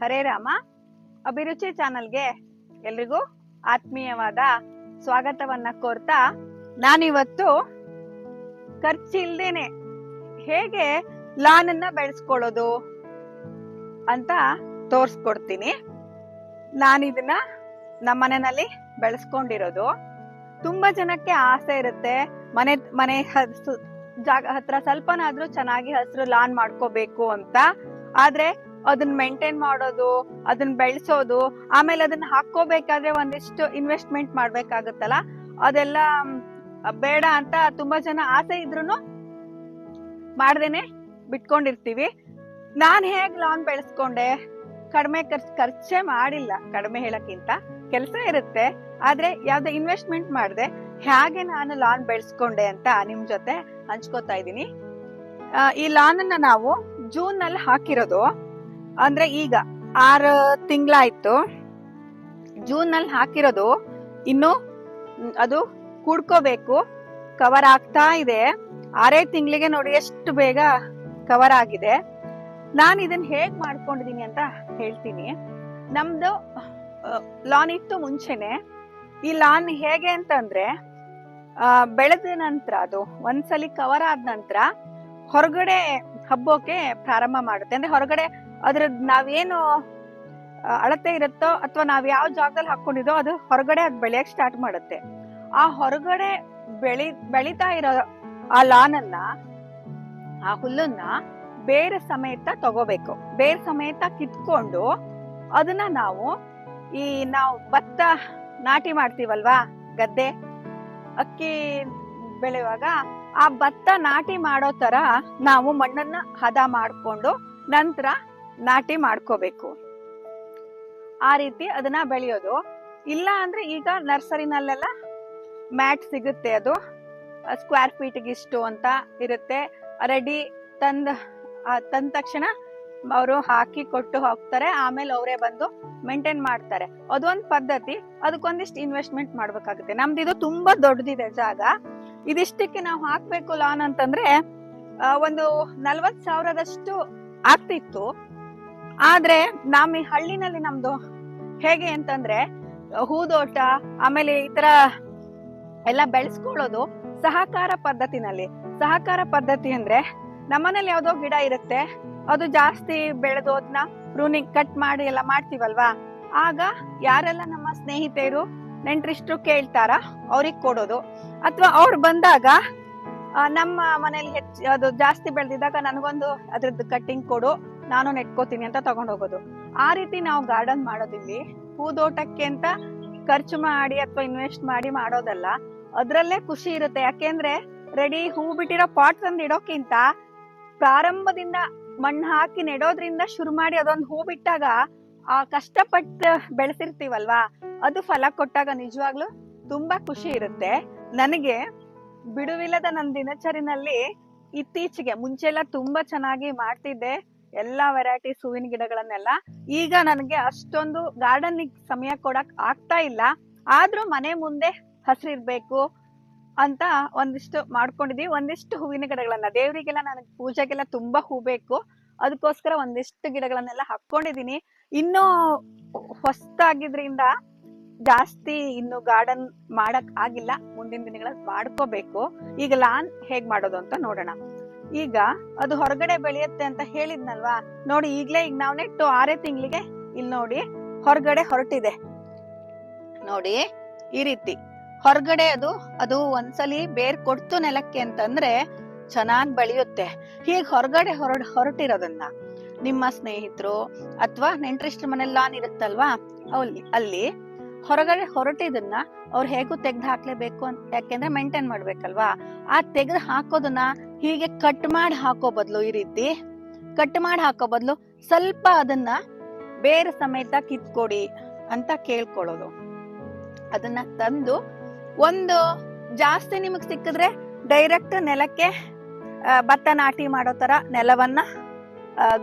ಹರೇ ರಾಮ. ಅಭಿರುಚಿ ಚಾನಲ್ಗೆ ಎಲ್ರಿಗೂ ಆತ್ಮೀಯವಾದ ಸ್ವಾಗತವನ್ನ ಕೋರ್ತಾ ನಾನಿವತ್ತು ಖರ್ಚಿಲ್ದೇನೆ ಹೇಗೆ ಲಾನ್ ಅನ್ನ ಬೆಳೆಸ್ಕೊಳ್ಳೋದು ಅಂತ ತೋರ್ಸ್ಕೊಡ್ತೀನಿ. ನಾನಿದನ್ನ ಇದನ್ನ ನಮ್ಮ ಮನೆಯಲ್ಲಿ ಬೆಳೆಸ್ಕೊಂಡಿರೋದು. ತುಂಬಾ ಜನಕ್ಕೆ ಆಸೆ ಇರುತ್ತೆ. ಮನೆ ಮನೆ ಜಾಗ ಹತ್ರ ಸ್ವಲ್ಪನಾದ್ರೂ ಚೆನ್ನಾಗಿ ಹಸಿರು ಲಾನ್ ಮಾಡ್ಕೋಬೇಕು ಅಂತ. ಆದ್ರೆ ಅದನ್ನ ಮೇಂಟೈನ್ ಮಾಡೋದು, ಅದನ್ನ ಬೆಳೆಸೋದು, ಆಮೇಲೆ ಅದನ್ನ ಹಾಕೋಬೇಕಾದ್ರೆ ಒಂದಿಷ್ಟು ಇನ್ವೆಸ್ಟ್ಮೆಂಟ್ ಮಾಡ್ಬೇಕಾಗತ್ತಲ್ಲ? ಅದೆಲ್ಲ ಬೇಡ ಅಂತ ತುಂಬಾ ಜನ ಆಸೆ ಇದ್ರು ಮಾಡ್ದೇನೆ ಬಿಟ್ಕೊಂಡಿರ್ತೀವಿ. ನಾನ್ ಹೇಗ್ ಲಾನ್ ಬೆಳೆಸ್ಕೊಂಡೆ? ಕಡಿಮೆ ಖರ್ಚು, ಖರ್ಚೇ ಮಾಡಿಲ್ಲ, ಕಡಿಮೆ ಹೇಳಕ್ಕಿಂತ. ಕೆಲಸ ಇರುತ್ತೆ, ಆದ್ರೆ ಯಾವ್ದೇ ಇನ್ವೆಸ್ಟ್ಮೆಂಟ್ ಮಾಡಿದೆ, ಹೇಗೆ ನಾನು ಲಾನ್ ಬೆಳೆಸ್ಕೊಂಡೆ ಅಂತ ನಿಮ್ ಜೊತೆ ಹಂಚ್ಕೋತಾ ಇದ್ದೀನಿ. ಈ ಲಾನ್ ಅನ್ನ ನಾವು ಜೂನ್ನಲ್ಲಿ ಹಾಕಿರೋದು. ಅಂದ್ರೆ ಈಗ ಆರು ತಿಂಗಳಾಯ್ತು. ಜೂನ್ ಅಲ್ಲಿ ಹಾಕಿರೋದು. ಇನ್ನು ಅದು ಕೂಡ್ಕೋಬೇಕು. ಕವರ್ ಆಗ್ತಾ ಇದೆ. ಆರೇ ತಿಂಗಳಿಗೆ ನೋಡಿ ಎಷ್ಟು ಬೇಗ ಕವರ್ ಆಗಿದೆ. ನಾನು ಇದನ್ನ ಹೇಗ್ ಮಾಡ್ಕೊಂಡಿದೀನಿ ಅಂತ ಹೇಳ್ತೀನಿ. ನಮ್ದು ಲಾನ್ ಇತ್ತು ಮುಂಚೆನೆ. ಈ ಲಾನ್ ಹೇಗೆ ಅಂತಂದ್ರೆ ಬೆಳೆದ ನಂತರ ಅದು ಒಂದ್ಸಲಿ ಕವರ್ ಆದ ನಂತರ ಹೊರಗಡೆ ಹಬ್ಬೋಕೆ ಪ್ರಾರಂಭ ಮಾಡುತ್ತೆ. ಅಂದ್ರೆ ಹೊರಗಡೆ ಅದ್ರ ನಾವೇನು ಅಳತೆ ಇರುತ್ತೋ ಅಥವಾ ನಾವ್ ಯಾವ ಜಾಗದಲ್ಲಿ ಹಾಕೊಂಡಿದೋ ಅದು ಹೊರಗಡೆ ಅದ್ ಬೆಳೆಯಕ್ ಸ್ಟಾರ್ಟ್ ಮಾಡುತ್ತೆ. ಆ ಹೊರಗಡೆ ಬೆಳಿ, ಬೆಳಿತಾ ಇರೋ ಆ ಲಾನನ್ನ, ಆ ಹುಲ್ಲನ್ನ ಬೇರೆ ಸಮೇತ ತಗೋಬೇಕು. ಬೇರೆ ಸಮೇತ ಕಿತ್ಕೊಂಡು ಅದನ್ನ ನಾವು ಈ ನಾವು ಭತ್ತ ನಾಟಿ ಮಾಡ್ತೀವಲ್ವಾ ಗದ್ದೆ, ಅಕ್ಕಿ ಬೆಳೆಯುವಾಗ ಆ ಭತ್ತ ನಾಟಿ ಮಾಡೋ ತರ ನಾವು ಮಣ್ಣನ್ನ ಹದ ಮಾಡ್ಕೊಂಡು ನಂತರ ನಾಟಿ ಮಾಡ್ಕೋಬೇಕು. ಆ ರೀತಿ ಅದನ್ನ ಬೆಳೆಯೋದು. ಇಲ್ಲ ಅಂದ್ರೆ ಈಗ ನರ್ಸರಿನಲ್ಲೆಲ್ಲ ಮ್ಯಾಟ್ ಸಿಗುತ್ತೆ ಅದು. ಸ್ಕ್ವೇರ್ ಫೀಟ್ಗೆ ಇಷ್ಟು ಅಂತ ಇರುತ್ತೆ. ರೆಡಿ ತಂದ ತಂದ ತಕ್ಷಣ ಅವರು ಹಾಕಿ ಕೊಟ್ಟು ಹೋಗ್ತಾರೆ. ಆಮೇಲೆ ಅವರೇ ಬಂದು ಮೇಂಟೈನ್ ಮಾಡ್ತಾರೆ. ಅದೊಂದು ಪದ್ಧತಿ. ಅದಕ್ಕೊಂದಿಷ್ಟು ಇನ್ವೆಸ್ಟ್ಮೆಂಟ್ ಮಾಡ್ಬೇಕಾಗುತ್ತೆ. ನಮ್ದು ಇದು ತುಂಬಾ ದೊಡ್ಡದಿದೆ ಜಾಗ. ಇದಿಷ್ಟಕ್ಕೆ ನಾವು ಹಾಕ್ಬೇಕು ಲಾನ್ ಅಂತಂದ್ರೆ ಒಂದು ನಲ್ವತ್ ಸಾವಿರದಷ್ಟು ಆಗ್ತಿತ್ತು. ಆದ್ರೆ ನಮ್ ಈ ಹಳ್ಳಿನಲ್ಲಿ ನಮ್ದು ಹೇಗೆ ಅಂತಂದ್ರೆ, ಹೂದೋಟ, ಆಮೇಲೆ ಈ ತರ ಎಲ್ಲ ಬೆಳೆಸ್ಕೊಳ್ಳೋದು ಸಹಕಾರ ಪದ್ಧತಿನಲ್ಲಿ. ಸಹಕಾರ ಪದ್ಧತಿ ಅಂದ್ರೆ ನಮ್ಮನೇಲಿ ಯಾವ್ದೋ ಗಿಡ ಇರುತ್ತೆ, ಅದು ಜಾಸ್ತಿ ಬೆಳೆದು ಅದನ್ನ ಪ್ರೂನಿಂಗ್ ಕಟ್ ಮಾಡಿ ಎಲ್ಲ ಮಾಡ್ತೀವಲ್ವಾ? ಆಗ ಯಾರೆಲ್ಲ ನಮ್ಮ ಸ್ನೇಹಿತೆಯರು ನೆಂಟ್ರಿಷ್ಟು ಕೇಳ್ತಾರ ಅವ್ರಿಗೆ ಕೊಡೋದು. ಅಥವಾ ಅವ್ರು ಬಂದಾಗ ನಮ್ಮ ಮನೇಲಿ ಹೆಚ್ಚು, ಅದು ಜಾಸ್ತಿ ಬೆಳೆದಿದ್ದಾಗ ನನಗೊಂದು ಅದ್ರದ್ದು ಕಟ್ಟಿಂಗ್ ಕೊಡು. ನಾನು ನೆಟ್ಕೋತೀನಿ ಅಂತ ತಗೊಂಡ್ ಹೋಗೋದು. ಆ ರೀತಿ ನಾವು ಗಾರ್ಡನ್ ಮಾಡೋದಿಲ್ಲಿ ಹೂದೋಟಕ್ಕೆ ಅಂತ ಖರ್ಚು ಮಾಡಿ ಅಥವಾ ಇನ್ವೆಸ್ಟ್ ಮಾಡಿ ಮಾಡೋದಲ್ಲ, ಅದ್ರಲ್ಲೇ ಖುಷಿ ಇರುತ್ತೆ. ಯಾಕೆಂದ್ರೆ ರೆಡಿ ಹೂ ಬಿಟ್ಟಿರೋ ಪಾಟ್ ತಂದು ಇಡೋಕ್ಕಿಂತ ಪ್ರಾರಂಭದಿಂದ ಮಣ್ಣು ಹಾಕಿ ನೆಡೋದ್ರಿಂದ ಶುರು ಮಾಡಿ ಅದೊಂದು ಹೂ ಬಿಟ್ಟಾಗ ಆ ಕಷ್ಟಪಟ್ಟು ಬೆಳೆಸಿರ್ತೀವಲ್ವಾ, ಅದು ಫಲ ಕೊಟ್ಟಾಗ ನಿಜವಾಗ್ಲೂ ತುಂಬಾ ಖುಷಿ ಇರುತ್ತೆ. ನನಗೆ ಬಿಡುವಿಲ್ಲದ ನನ್ನ ದಿನಚರಿನಲ್ಲಿ ಇತ್ತೀಚೆಗೆ ಮುಂಚೆಲ್ಲ ತುಂಬಾ ಚೆನ್ನಾಗಿ ಮಾಡ್ತಿದ್ದೆ. ಎಲ್ಲಾ ವೆರೈಟೀಸ್ ಹೂವಿನ ಗಿಡಗಳನ್ನೆಲ್ಲ ಈಗ ನನಗೆ ಅಷ್ಟೊಂದು ಗಾರ್ಡನ್ ಸಮಯ ಕೊಡಕ್ ಆಗ್ತಾ ಇಲ್ಲ. ಆದ್ರೂ ಮನೆ ಮುಂದೆ ಹಸಿರಿರ್ಬೇಕು ಅಂತ ಒಂದಿಷ್ಟು ಮಾಡ್ಕೊಂಡಿದೀವಿ. ಒಂದಿಷ್ಟು ಹೂವಿನ ಗಿಡಗಳನ್ನ ದೇವರಿಗೆಲ್ಲ ನನಗೆ ಪೂಜೆಗೆಲ್ಲ ತುಂಬಾ ಹೂ ಬೇಕು. ಅದಕ್ಕೋಸ್ಕರ ಒಂದಿಷ್ಟು ಗಿಡಗಳನ್ನೆಲ್ಲ ಹಾಕೊಂಡಿದೀನಿ ಇನ್ನು ಹೊಸ್ತಾಗಿದ್ರಿಂದ ಜಾಸ್ತಿ ಇನ್ನು ಗಾರ್ಡನ್ ಮಾಡಕ್ ಆಗಿಲ್ಲ. ಮುಂದಿನ ದಿನಗಳಲ್ಲಿ ಮಾಡ್ಕೋಬೇಕು. ಈಗ ಲಾನ್ ಹೇಗ್ ಮಾಡೋದು ಅಂತ ನೋಡೋಣ. ಈಗ ಅದು ಹೊರಗಡೆ ಬೆಳೆಯುತ್ತೆ ಅಂತ ಹೇಳಿದ್ನಲ್ವಾ? ನೋಡಿ, ಈಗ್ಲೇ ಈಗ ನಾವ್ ನೆಟ್ಟು ಆರೇ ತಿಂಗಳಿಗೆ ಇಲ್ಲಿ ನೋಡಿ ಹೊರಗಡೆ ಹೊರಟಿದೆ. ನೋಡಿ, ಈ ರೀತಿ. ಹೊರಗಡೆ ಅದು ಅದು ಒಂದ್ಸಲಿ ಬೇರ್ ಕೊಡ್ತು ನೆಲಕ್ಕೆ ಅಂತಂದ್ರೆ ಚೆನ್ನಾಗ್ ಬೆಳೆಯುತ್ತೆ. ಹೀಗ್ ಹೊರಗಡೆ ಹೊರಡ್, ಹೊರಟಿರೋದನ್ನ ನಿಮ್ಮ ಸ್ನೇಹಿತರು ಅಥವಾ ನೆಂಟ್ರಿಷ್ಟ್ರ ಮನೇಲಿ ಲಾನ್ ಇರುತ್ತಲ್ವಾ? ಅಲ್ಲಿ ಅಲ್ಲಿ ಹೊರಗಡೆ ಹೊರಟಿದನ್ನ ಅವ್ರು ಹೇಗೂ ತೆಗ್ದು ಹಾಕ್ಲೇಬೇಕು ಅಂತ, ಯಾಕೆಂದ್ರೆ ಮೇಂಟೈನ್ ಮಾಡ್ಬೇಕಲ್ವಾ? ಆ ತೆಗ್ದು ಹಾಕೋದನ್ನ ಹೀಗೆ ಕಟ್ ಮಾಡಿ ಹಾಕೋ ಬದಲು ಈ ರೀತಿ ಕಟ್ ಮಾಡಿ ಹಾಕೋ ಬದಲು ಸ್ವಲ್ಪ ಅದನ್ನ ಬೇರೆ ಸಮೇತ ಕಿತ್ಕೊಡಿ ಅಂತ ಕೇಳ್ಕೊಳ್ಳೋದು. ಅದನ್ನ ತಂದು ಒಂದು ಜಾಸ್ತಿ ನಿಮಗ್ ಸಿಕ್ಕಿದ್ರೆ ಡೈರೆಕ್ಟ್ ನೆಲಕ್ಕೆ ಭತ್ತ ನಾಟಿ ಮಾಡೋ ತರ ನೆಲವನ್ನ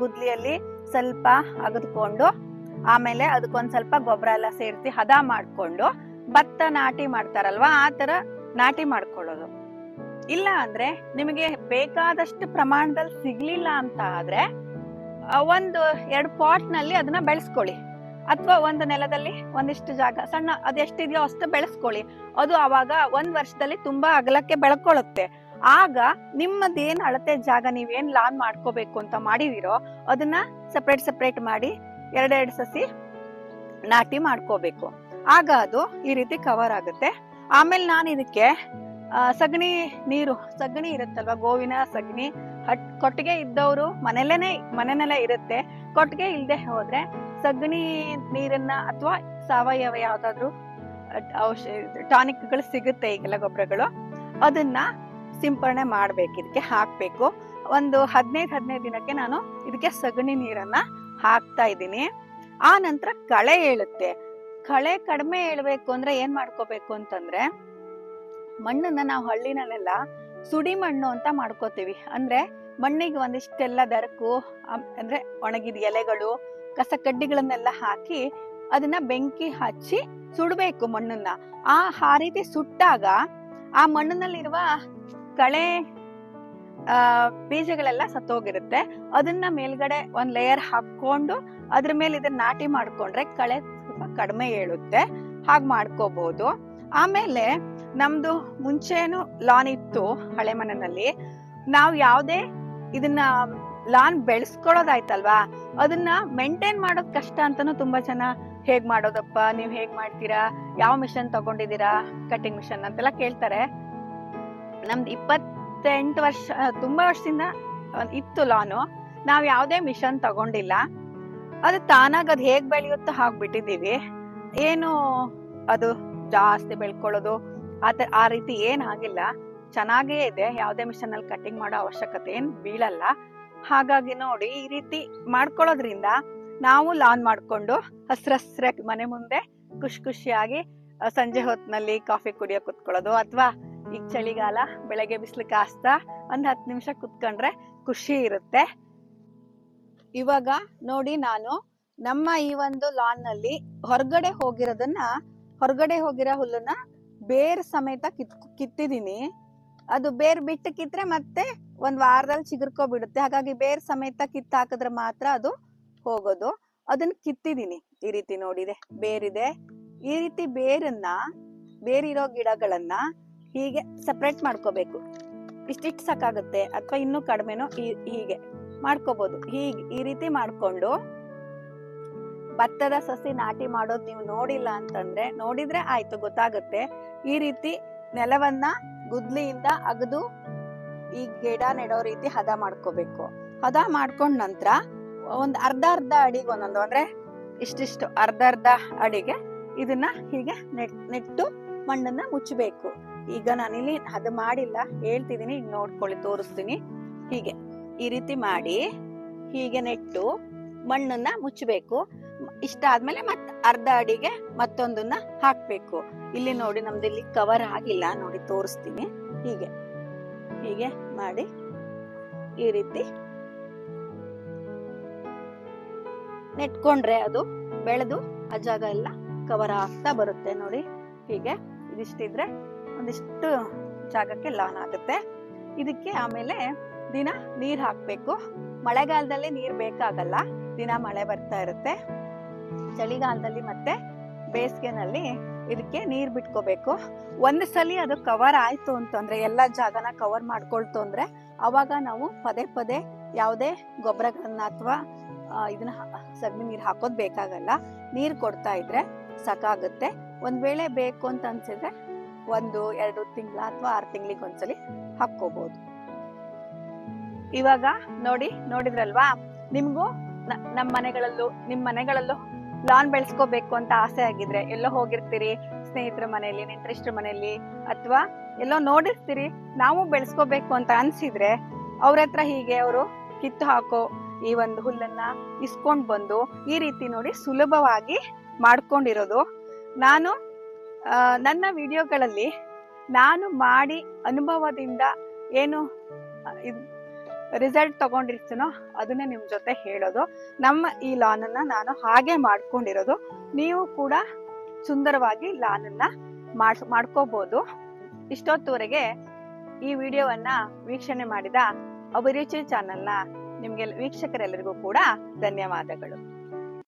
ಗುದ್ಲಿಯಲ್ಲಿ ಸ್ವಲ್ಪ ಅಗದ್ಕೊಂಡು ಆಮೇಲೆ ಅದಕ್ಕೊಂದ್ ಸ್ವಲ್ಪ ಗೊಬ್ಬರ ಎಲ್ಲ ಸೇರಿಸಿ ಹದ ಮಾಡ್ಕೊಂಡು ಭತ್ತ ನಾಟಿ ಮಾಡ್ತಾರಲ್ವಾ, ಆ ತರ ನಾಟಿ ಮಾಡ್ಕೊಳ್ಳೋದು. ಇಲ್ಲ ಅಂದ್ರೆ ನಿಮಗೆ ಬೇಕಾದಷ್ಟು ಪ್ರಮಾಣದಲ್ಲಿ ಸಿಗ್ಲಿಲ್ಲ ಅಂತ ಆದ್ರೆ ಒಂದು ಎರಡು ಪಾಟ್ನಲ್ಲಿ ಅದನ್ನ ಬೆಳೆಸ್ಕೊಳ್ಳಿ. ಅಥವಾ ಒಂದು ನೆಲದಲ್ಲಿ ಒಂದಿಷ್ಟು ಜಾಗ, ಸಣ್ಣ ಅದೆಷ್ಟಿದೆಯೋ ಅಷ್ಟು ಬೆಳೆಸ್ಕೊಳ್ಳಿ. ಅದು ಅವಾಗ ಒಂದ್ ವರ್ಷದಲ್ಲಿ ತುಂಬಾ ಅಗಲಕ್ಕೆ ಬೆಳ್ಕೊಳ್ಳುತ್ತೆ. ಆಗ ನಿಮ್ಮದೇನ್ ಅಳತೆ ಜಾಗ ನೀವೇನ್ ಲಾನ್ ಮಾಡ್ಕೋಬೇಕು ಅಂತ ಮಾಡಿದಿರೋ, ಅದನ್ನ ಸಪ್ರೇಟ್ ಸಪ್ರೇಟ್ ಮಾಡಿ ಎರಡೆರಡು ಸಸಿ ನಾಟಿ ಮಾಡ್ಕೋಬೇಕು. ಆಗ ಅದು ಈ ರೀತಿ ಕವರ್ ಆಗುತ್ತೆ. ಆಮೇಲೆ ನಾನು ಇದಕ್ಕೆ ಸಗಣಿ ನೀರು, ಸಗಣಿ ಇರುತ್ತಲ್ವ, ಗೋವಿನ ಸಗಣಿ, ಹಟ್, ಕೊಟ್ಟಿಗೆ ಇದ್ದವರು ಮನೆಯಲ್ಲೇನೆ ಮನೆಯಲ್ಲೇ ಇರುತ್ತೆ. ಕೊಟ್ಟಿಗೆ ಇಲ್ಲದೆ ಹೋದ್ರೆ ಸಗಣಿ ನೀರನ್ನ ಅಥವಾ ಸಾವಯವ ಯಾವ್ದಾದ್ರು ಟಾನಿಕ್ಗಳು ಸಿಗುತ್ತೆ ಈಗೆಲ್ಲ ಗೊಬ್ಬರಗಳು. ಅದನ್ನ ಸಿಂಪರಣೆ ಮಾಡ್ಬೇಕು, ಇದಕ್ಕೆ ಹಾಕ್ಬೇಕು. ಒಂದು ಹದಿನೈದು ಹದಿನೈದು ದಿನಕ್ಕೆ ನಾನು ಇದಕ್ಕೆ ಸಗಣಿ ನೀರನ್ನ ಹಾಕ್ತಾ ಇದ್ದೀನಿ. ಆ ನಂತರ ಕಳೆ ಏಳುತ್ತೆ. ಕಳೆ ಕಡಿಮೆ ಏಳ್ಬೇಕು ಅಂದ್ರೆ ಏನ್ ಮಾಡ್ಕೋಬೇಕು ಅಂತಂದ್ರೆ ಮಣ್ಣನ್ನ ನಾವು ಹಳ್ಳಿನಲ್ಲೆಲ್ಲ ಸುಡಿ ಮಣ್ಣು ಅಂತ ಮಾಡ್ಕೋತೀವಿ. ಅಂದ್ರೆ ಮಣ್ಣಿಗೆ ಒಂದಿಷ್ಟೆಲ್ಲ ದರಕು ಅಂದ್ರೆ ಒಣಗಿದ ಎಲೆಗಳು, ಕಸ ಕಡ್ಡಿಗಳನ್ನೆಲ್ಲ ಹಾಕಿ ಅದನ್ನ ಬೆಂಕಿ ಹಚ್ಚಿ ಸುಡಬೇಕು ಮಣ್ಣನ್ನ. ಆ ಆ ರೀತಿ ಸುಟ್ಟಾಗ ಆ ಮಣ್ಣಿನಲ್ಲಿರುವ ಕಳೆ ಬೀಜಗಳೆಲ್ಲ ಸತ್ತೋಗಿರುತ್ತೆ. ಅದನ್ನ ಮೇಲ್ಗಡೆ ಒಂದ್ ಲೇಯರ್ ಹಾಕೊಂಡು ಅದ್ರ ಮೇಲೆ ಇದನ್ನ ನಾಟಿ ಮಾಡ್ಕೊಂಡ್ರೆ ಕಳೆ ಸ್ವಲ್ಪ ಕಡಿಮೆ ಏಳುತ್ತೆ. ಹಾಗೆ ಮಾಡ್ಕೋಬಹುದು ಆಮೇಲೆ ನಮ್ದು ಮುಂಚೆನು ಲಾನ್ ಇತ್ತು ಹಳೆ ಮನೆಯಲ್ಲಿ. ನಾವ್ ಯಾವ್ದೇ ಇದನ್ನ ಲಾನ್ ಬೆಳೆಸ್ಕೊಳ್ಳೋದಾಯ್ತಲ್ವಾ? ಅದನ್ನ ಮೇಂಟೈನ್ ಮಾಡೋದ್ ಕಷ್ಟ ಅಂತಾನು ತುಂಬಾ ಜನ ಹೇಗ್ ಮಾಡೋದಪ್ಪ? ನೀವ್ ಹೇಗ್ ಮಾಡ್ತೀರಾ? ಯಾವ ಮಿಷನ್ ತಗೊಂಡಿದೀರಾ ಕಟಿಂಗ್ ಮಿಷನ್ ಅಂತೆಲ್ಲ ಕೇಳ್ತಾರೆ. ನಮ್ದು ಇಪ್ಪತ್ತೆಂಟು ವರ್ಷ ತುಂಬಾ ವರ್ಷದಿಂದ ಇತ್ತು ಲಾನು ನಾವ್ ಯಾವ್ದೇ ಮಿಷನ್ ತಗೊಂಡಿಲ್ಲ. ಅದು ತಾನಾಗ ಅದ್ ಹೇಗ್ ಬೆಳೆಯುತ್ತೋ ಹಾಗ್ ಬಿಟ್ಟಿದ್ದೀವಿ. ಏನು ಅದು ಜಾಸ್ತಿ ಬೆಳ್ಕೊಳ್ಳೋದು ಆತ ಆ ರೀತಿ ಏನ್ ಆಗಿಲ್ಲ. ಚೆನ್ನಾಗೇ ಇದೆ, ಯಾವ್ದೇ ಮಿಷನ್ ಅಲ್ಲಿ ಕಟಿಂಗ್ ಮಾಡೋ ಅವಶ್ಯಕತೆ ಏನ್ ಬೀಳಲ್ಲ. ಹಾಗಾಗಿ ನೋಡಿ, ಈ ರೀತಿ ಮಾಡ್ಕೊಳ್ಳೋದ್ರಿಂದ ನಾವು ಲಾನ್ ಮಾಡ್ಕೊಂಡು ಹಸ್ರಸ್ರ ಮನೆ ಮುಂದೆ ಖುಷಿ ಖುಷಿಯಾಗಿ ಸಂಜೆ ಹೊತ್ತಿನಲ್ಲಿ ಕಾಫಿ ಕುಡಿಯೋ ಕುತ್ಕೊಳ್ಳೋದು, ಅಥವಾ ಈಗ ಚಳಿಗಾಲ ಬೆಳಗ್ಗೆ ಬಿಸಿಲು ಕಾಸ್ತಾ ಒಂದ್ ಹತ್ತು ನಿಮಿಷ ಕುತ್ಕೊಂಡ್ರೆ ಖುಷಿ ಇರುತ್ತೆ. ಇವಾಗ ನೋಡಿ ನಾನು ನಮ್ಮ ಈ ಒಂದು ಲಾನ್ನಲ್ಲಿ ಹೊರಗಡೆ ಹೋಗಿರೋದನ್ನ, ಹೊರಗಡೆ ಹೋಗಿರೋ ಹುಲ್ಲನ್ನ ಬೇರ್ ಸಮೇತ ಕಿತ್ ಕಿತ್ತಿದೀನಿ ಅದು ಬೇರ್ ಬಿಟ್ಟು ಕಿತ್ರೆ ಮತ್ತೆ ಒಂದ್ ವಾರದಲ್ಲಿ ಚಿಗುರ್ಕೋ ಬಿಡುತ್ತೆ. ಹಾಗಾಗಿ ಬೇರ್ ಸಮೇತ ಕಿತ್ ಹಾಕಿದ್ರೆ ಮಾತ್ರ ಅದು ಹೋಗೋದು. ಅದನ್ನ ಕಿತ್ತಿದೀನಿ ಈ ರೀತಿ ನೋಡಿದೆ, ಬೇರಿದೆ. ಈ ರೀತಿ ಬೇರನ್ನ, ಬೇರಿರೋ ಗಿಡಗಳನ್ನ ಹೀಗೆ ಸಪ್ರೇಟ್ ಮಾಡ್ಕೋಬೇಕು. ಇಷ್ಟಿಷ್ಟು ಸಾಕಾಗುತ್ತೆ ಅಥವಾ ಇನ್ನೂ ಕಡಿಮೆನೋ ಹೀಗೆ ಮಾಡ್ಕೋಬಹುದು ಹೀಗೆ ಈ ರೀತಿ ಮಾಡ್ಕೊಂಡು ಭತ್ತದ ಸಸಿ ನಾಟಿ ಮಾಡೋದು ನೀವು ನೋಡಿಲ್ಲ ಅಂತಂದ್ರೆ ನೋಡಿದ್ರೆ ಆಯ್ತು ಗೊತ್ತಾಗುತ್ತೆ. ಈ ರೀತಿ ನೆಲವನ್ನ ಗುದ್ಲಿಯಿಂದ ಅಗದು ಈ ಗಿಡ ನೆಡೋ ರೀತಿ ಹದ ಮಾಡ್ಕೋಬೇಕು. ಹದ ಮಾಡ್ಕೊಂಡ ನಂತರ ಒಂದ್ ಅರ್ಧ ಅರ್ಧ ಅಡಿಗೆ ಒಂದೊಂದು ಅಂದ್ರೆ ಇಷ್ಟಿಷ್ಟು ಅರ್ಧ ಅರ್ಧ ಅಡಿಗೆ ಇದನ್ನ ಹೀಗೆ ನೆಟ್, ನೆಟ್ಟು ಮಣ್ಣನ್ನ ಮುಚ್ಚಬೇಕು ಈಗ ನಾನಿಲ್ಲಿ ಅದು ಮಾಡಿಲ್ಲ, ಹೇಳ್ತಿದೀನಿ ಈಗ ನೋಡ್ಕೊಳ್ಳಿ, ತೋರಿಸ್ತೀನಿ. ಹೀಗೆ, ಈ ರೀತಿ ಮಾಡಿ, ಹೀಗೆ ನೆಟ್ಟು, ಮಣ್ಣನ್ನ ಮುಚ್ಚಬೇಕು ಇಷ್ಟ ಆದ್ಮೇಲೆ ಮತ್ ಅರ್ಧ ಅಡಿಗೆ ಮತ್ತೊಂದನ್ನ ಹಾಕ್ಬೇಕು. ಇಲ್ಲಿ ನೋಡಿ, ನಮ್ದು ಇಲ್ಲಿ ಕವರ್ ಆಗಿಲ್ಲ, ನೋಡಿ, ತೋರಿಸ್ತೀನಿ. ಹೀಗೆ ಹೀಗೆ ಮಾಡಿ, ಈ ರೀತಿ ನೆಟ್ಕೊಂಡ್ರೆ ಅದು ಬೆಳೆದು, ಆ ಜಾಗ ಎಲ್ಲ ಕವರ್ ಆಗ್ತಾ ಬರುತ್ತೆ ನೋಡಿ. ಹೀಗೆ, ಇದಿಷ್ಟಿದ್ರೆ ಒಂದಿಷ್ಟು ಜಾಗಕ್ಕೆ ಲಾನ್ ಆಗುತ್ತೆ. ಇದಕ್ಕೆ ಆಮೇಲೆ ದಿನ ನೀರು ಹಾಕಬೇಕು. ಮಳೆಗಾಲದಲ್ಲಿ ನೀರು ಬೇಕಾಗಲ್ಲ, ದಿನ ಮಳೆ ಬರ್ತಾ ಇರುತ್ತೆ. ಚಳಿಗಾಲದಲ್ಲಿ ಮತ್ತೆ ಬೇಸಿಗೆನಲ್ಲಿ ಇದಕ್ಕೆ ನೀರು ಬಿಟ್ಕೋಬೇಕು. ಒಂದು ಸಲ ಅದು ಕವರ್ ಆಯ್ತು ಅಂತಂದ್ರೆ ಎಲ್ಲಾ ಜಾಗನ ಕವರ್ ಮಾಡ್ಕೊಳ್ತು ಅಂದ್ರೆ, ಅವಾಗ ನಾವು ಪದೇ ಪದೇ ಯಾವುದೇ ಗೊಬ್ಬರಗಳನ್ನ ಅಥವಾ ಇದನ್ನ ಸಗಣಿ ನೀರು ಹಾಕೋದು ಬೇಕಾಗಲ್ಲ. ನೀರು ಕೊಡ್ತಾ ಇದ್ರೆ ಸಾಕಾಗುತ್ತೆ. ಒಂದ್ ವೇಳೆ ಬೇಕು ಅಂತ ಅನ್ಸಿದ್ರೆ ಒಂದು, ಎರಡು ತಿಂಗಳ ಅಥವಾ ಆರು ತಿಂಗಳಿಗೆ ಒಂದ್ಸಲಿ ಹಾಕೋಬಹುದು ಇವಾಗ ನೋಡಿ, ನೋಡಿದ್ರಲ್ವಾ? ನಿಮ್ಗೂ ನಮ್ಮ ನಮ್ ಮನೆಗಳಲ್ಲೂ, ನಿಮ್ ಮನೆಗಳಲ್ಲೂ ಲಾನ್ ಬೆಳೆಸ್ಕೋಬೇಕು ಅಂತ ಆಸೆ ಆಗಿದ್ರೆ ಎಲ್ಲೋ ಹೋಗಿರ್ತೀರಿ, ಸ್ನೇಹಿತರ ಮನೆಯಲ್ಲಿ ನೆಂಟರಿಷ್ಟ್ರ ಮನೆಯಲ್ಲಿ, ಅಥವಾ ಎಲ್ಲೋ ನೋಡಿರ್ತೀರಿ, ನಾವು ಬೆಳೆಸ್ಕೋಬೇಕು ಅಂತ ಅನ್ಸಿದ್ರೆ ಅವ್ರ ಹತ್ರ ಹೀಗೆ ಅವರು ಕಿತ್ತು ಹಾಕೋ ಈ ಒಂದು ಹುಲ್ಲನ್ನ ಇಸ್ಕೊಂಡ್ ಬಂದು ಈ ರೀತಿ ನೋಡಿ ಸುಲಭವಾಗಿ ಮಾಡ್ಕೊಂಡಿರೋದು. ನಾನು ನನ್ನ ವಿಡಿಯೋಗಳಲ್ಲಿ ನಾನು ಮಾಡಿ ಅನುಭವದಿಂದ ಏನು ರಿಸಲ್ಟ್ ತಗೊಂಡಿರ್ತೀನೋ ಅದನ್ನೇ ನಿಮ್ ಜೊತೆ ಹೇಳೋದು. ನಮ್ಮ ಈ ಲಾನ್ ಅನ್ನ ನಾನು ಹಾಗೆ ಮಾಡ್ಕೊಂಡಿರೋದು. ನೀವು ಕೂಡ ಸುಂದರವಾಗಿ ಲಾನ್ ಅನ್ನ ಮಾಡ್ ಮಾಡ್ಕೋಬಹುದು ಇಷ್ಟೊತ್ತುವರೆಗೆ ಈ ವಿಡಿಯೋವನ್ನ ವೀಕ್ಷಣೆ ಮಾಡಿದ ಅಭಿರುಚಿ ಚಾನೆಲ್ನ ನಿಮ್ಗೆ ವೀಕ್ಷಕರೆಲ್ಲರಿಗೂ ಕೂಡ ಧನ್ಯವಾದಗಳು.